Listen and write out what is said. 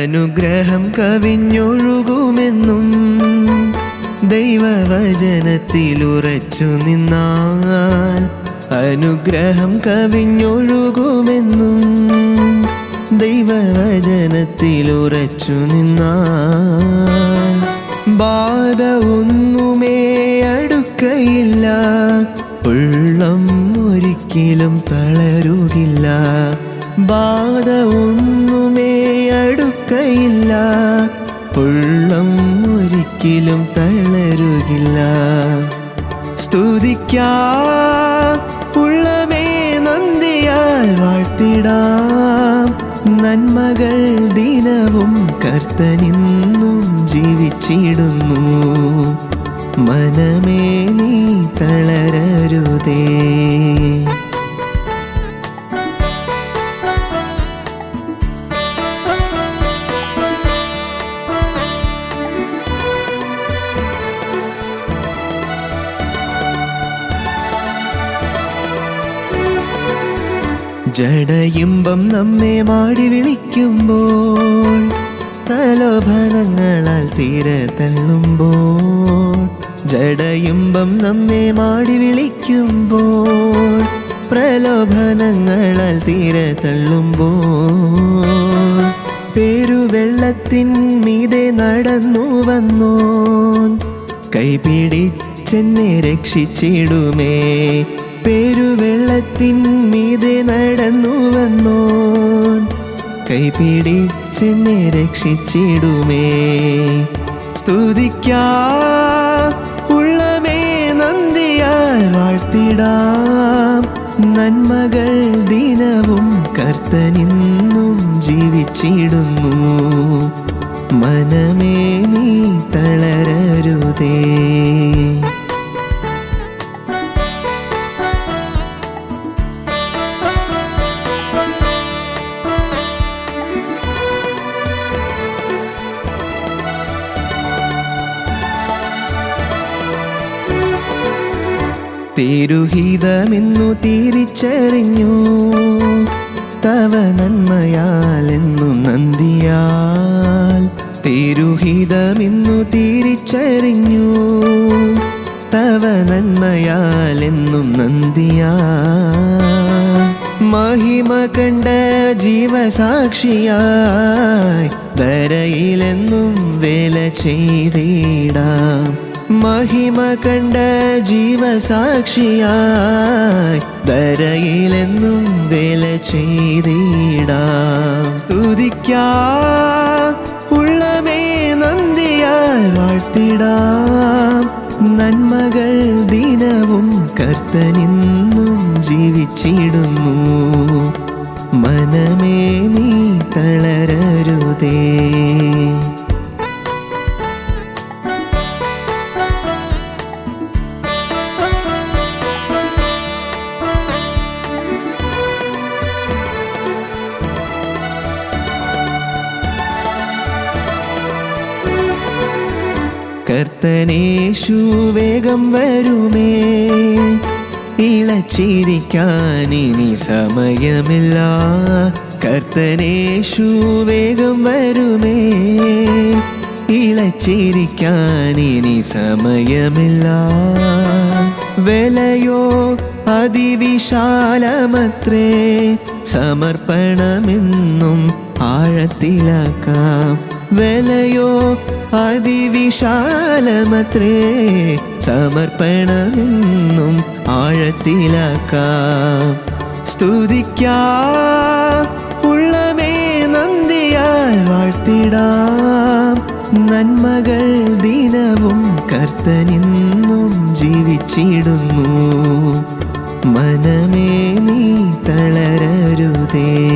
അനുഗ്രഹം കവിഞ്ഞൊഴുകുമെന്നും ദൈവവചനത്തിലുറച്ചു നിന്നാൽ അനുഗ്രഹം കവിഞ്ഞൊഴുകുമെന്നും ദൈവവചനത്തിലുറച്ചു നിന്നാൽ ബാധ ഒന്നുമേ അടുക്കയില്ല ഉള്ളം ഒരിക്കലും തളരുകില്ല. ബാധ ഒന്നുമേ അടുക്കയില്ല ഉള്ളം ഒരിക്കലും തളരുകില്ല. സ്തുതിക്കാ. ഉള്ളമേ നന്ദിയാൽ വാഴ്ത്തിടാം. നന്മകൾ ദിനവും കർത്തനിന്നും ജീവിച്ചിടുന്നു. മനമേ നീ തളരരുതേ. ജഡയിമ്പം നമ്മെ മാടി വിളിക്കുമ്പോൾ പ്രലോഭനങ്ങളാൽ തീരെ തള്ളുമ്പോൾ ജടയിമ്പം നമ്മെ മാടി വിളിക്കുമ്പോൾ പ്രലോഭനങ്ങളാൽ തീരെ തള്ളുമ്പോൾ പേരുവെള്ളത്തിൻ മീതെ നടന്നു വന്നോൻ. കൈപിടിച്ചെന്നെ രക്ഷിച്ചിടുമേ. പേരുവെള്ളത്തിൻ മീതെ നടന്നു വന്നോൻ. കൈപിടിച്ചെന്നെ രക്ഷിച്ചിടുമേ. സ്തുതിക്കാ ഉള്ളമേ നന്ദിയാൽ വാഴ്ത്തിടാം. നന്മകൾ ദിനവും കർത്തനിന്നും ജീവിച്ചിടുന്നു. മനമേ നീ തളരരുതേ. തിരുഹിതമെന്നു തിരിച്ചറിഞ്ഞു. തവ നന്മയാലെന്നു നന്ദിയാൽ തിരുഹിതമെന്നു തിരിച്ചറിഞ്ഞു. തവ നന്മയാലെന്നും നന്ദിയാൽ മഹിമ കണ്ട ജീവസാക്ഷിയായി ധരയിലെന്നും വേല ചെയ്തിടാം. മഹിമ കണ്ട ജീവസാക്ഷിയായി ധരയിലെന്നും വേല ചെയ്തിടാം. ദിനവും കർത്തനിന്നും ജീവിച്ചിടുന്നു. മനമേ നീ തളരരുതേ. കർത്തനേശു വേഗം വരുമേ. ഇളച്ചിരിക്കാൻ ഇനി സമയമില്ല. കർത്തനേശു വേഗം വരുമേ. ഇളച്ചിരിക്കാൻ ഇനി സമയമില്ല. വിലയോ അതിവിശാലമത്രേ. സമർപ്പണമെന്നും ആഴത്തിലാക്കാം. വിലയോ അതിവിശാലമത്രേ സമർപ്പണമെന്നും ആഴത്തിലാക്കാം. സ്തുതിക്ക ഉള്ളമേ നന്ദിയാൽ വാഴ്ത്തിടാം. നന്മകൾ ദിനവും കർത്തനിന്നും ജീവിച്ചിടുന്നു. മനമേ നീ തളരരുതേ.